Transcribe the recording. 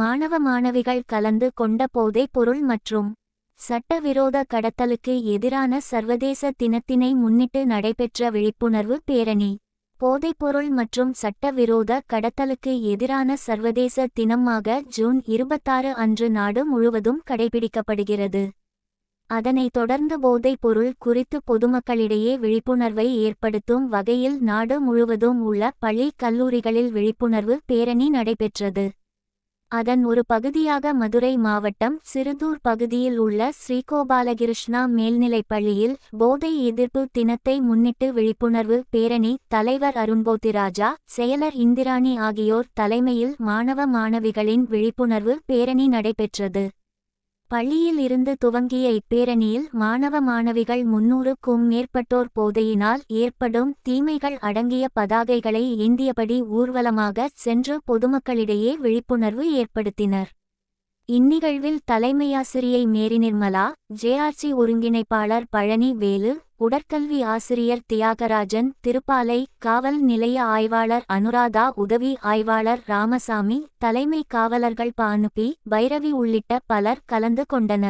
மாணவ மாணவிகள் கலந்து கொண்ட போதைப் பொருள் மற்றும் சட்டவிரோத கடத்தலுக்கு எதிரான சர்வதேச தினத்தினை முன்னிட்டு நடைபெற்ற விழிப்புணர்வு பேரணி. போதைப்பொருள் மற்றும் சட்டவிரோத கடத்தலுக்கு எதிரான சர்வதேச தினமாக ஜூன் இருபத்தாறு அன்று நாடு முழுவதும் கடைபிடிக்கப்படுகிறது. அதனைத் தொடர்ந்து போதைப் பொருள் குறித்து பொதுமக்களிடையே விழிப்புணர்வை ஏற்படுத்தும் வகையில் நாடு முழுவதும் உள்ள பள்ளி கல்லூரிகளில் விழிப்புணர்வு பேரணி நடைபெற்றது. அதன் ஒரு பகுதியாக மதுரை மாவட்டம் சிறுதூர் பகுதியில் உள்ள ஸ்ரீகோபாலகிருஷ்ணா மேல்நிலைப் பள்ளியில் போதை எதிர்ப்பு தினத்தை முன்னிட்டு விழிப்புணர்வு பேரணி தலைவர் அருண்போத்திராஜா செயலர் இந்திராணி ஆகியோர் தலைமையில் மாணவ மாணவிகளின் விழிப்புணர்வு பேரணி நடைபெற்றது. பள்ளியில் இருந்து துவங்கிய இப்பேரணியில் மாணவ மாணவிகள் முன்னூறுக்கும் மேற்பட்டோர் போதையினால் ஏற்படும் தீமைகள் அடங்கிய பதாகைகளை ஏந்தியபடி ஊர்வலமாக சென்று பொதுமக்களிடையே விழிப்புணர்வு ஏற்படுத்தினர். இந்நிகழ்வில் தலைமையாசிரியை மேரி நிர்மலா ஜேஆர்சி ஒருங்கிணைப்பாளர் பழனி வேலு உடற்கல்வி ஆசிரியர் தியாகராஜன் திருப்பாலை காவல் நிலைய ஆய்வாளர் அனுராதா உதவி ஆய்வாளர் ராமசாமி தலைமை காவலர்கள் பானுபி பைரவி உள்ளிட்ட பலர் கலந்து கொண்டனர்.